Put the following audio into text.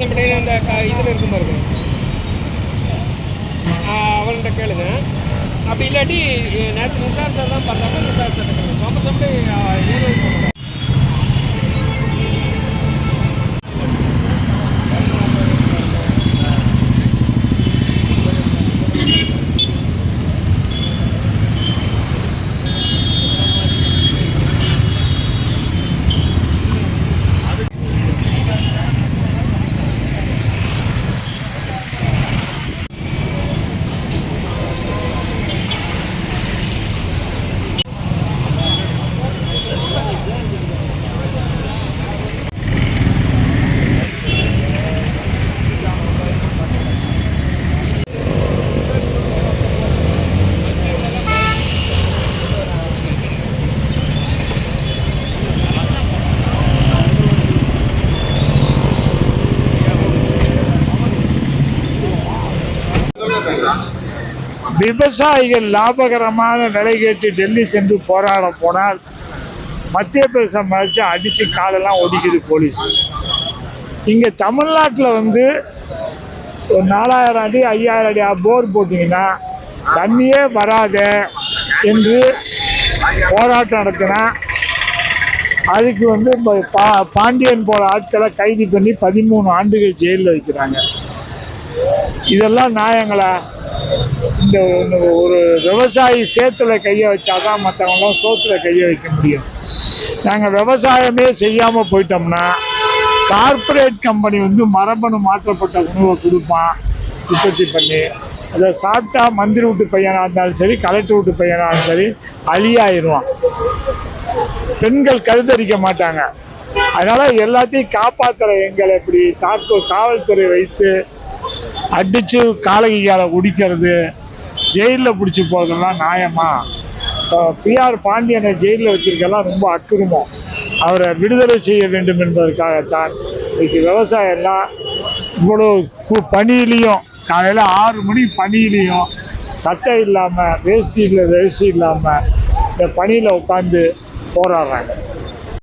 சோமரசம்பேட்டையில் அந்த க- இதில் இருக்கும் பாருங்க. அவன்கிட்ட கேளுங்க. அப்படி இல்லாட்டி நேற்று விசாரிச்சா தான் பார்த்தாங்க விசாரிச்சா சோமரசம்பேட்டை ஏழு விவசாயிகள் லாபகரமான நிலை கேட்டு டெல்லி சென்று போராட போனால் மத்திய பிரதேசம் மறைச்சு அடிச்சு காலெல்லாம் ஒடிக்குது போலீஸ். இங்க தமிழ்நாட்டில் வந்து ஒரு நாலாயிரம் அடி ஐயாயிரம் அடி போர் போட்டிங்கன்னா தண்ணியே வராத என்று போராட்டம் நடத்தினா அதுக்கு வந்து பா- பாண்டியன் போல ஆட்களை கைது பண்ணி பதிமூணு ஆண்டுகள் ஜெயிலில் வைக்கிறாங்க. இதெல்லாம் நியாயங்களா? இந்த ஒரு- ஒரு விவசாயி சேத்துல கையை வச்சாதான் மற்றவங்களாம் சோத்துல கையை வைக்க முடியும். நாங்கள் விவசாயமே செய்யாம போயிட்டோம்னா கார்ப்பரேட் கம்பெனி வந்து மரபணு மாற்றப்பட்ட உணவை கொடுப்பான் உற்பத்தி பண்ணி அதை சாப்பிட்டா மந்திரி வீட்டு பையனாக இருந்தாலும் சரி கலெக்டர் வீட்டு பையனாக இருந்தாலும் சரி அழியாயிருவான் பெண்கள் கருத்தரிக்க மாட்டாங்க. அதனால எல்லாத்தையும் காப்பாத்துற எங்களை இப்படி தாக்கு காவல்துறை வைத்து அடிச்சு காலகியால குடிக்கிறது ஜெயிலில் பிடிச்சி போகிறதெல்லாம் நியாயமா? பிஆர் பாண்டியனை ஜெயிலில் வச்சிருக்கெல்லாம் ரொம்ப அக்கிரமம். அவரை விடுதலை செய்ய வேண்டும் என்பதற்காகத்தான் இன்னைக்கு விவசாயம்லாம் இவ்வளோ கு- பனியிலையும் காலையில் ஆறு மணி பனியிலையும் சட்டை இல்லாமல் வேஷ்டி இல்லை வேஷ்டி இல்லாமல் இந்த பனியில் உட்காந்து போராடுறாங்க.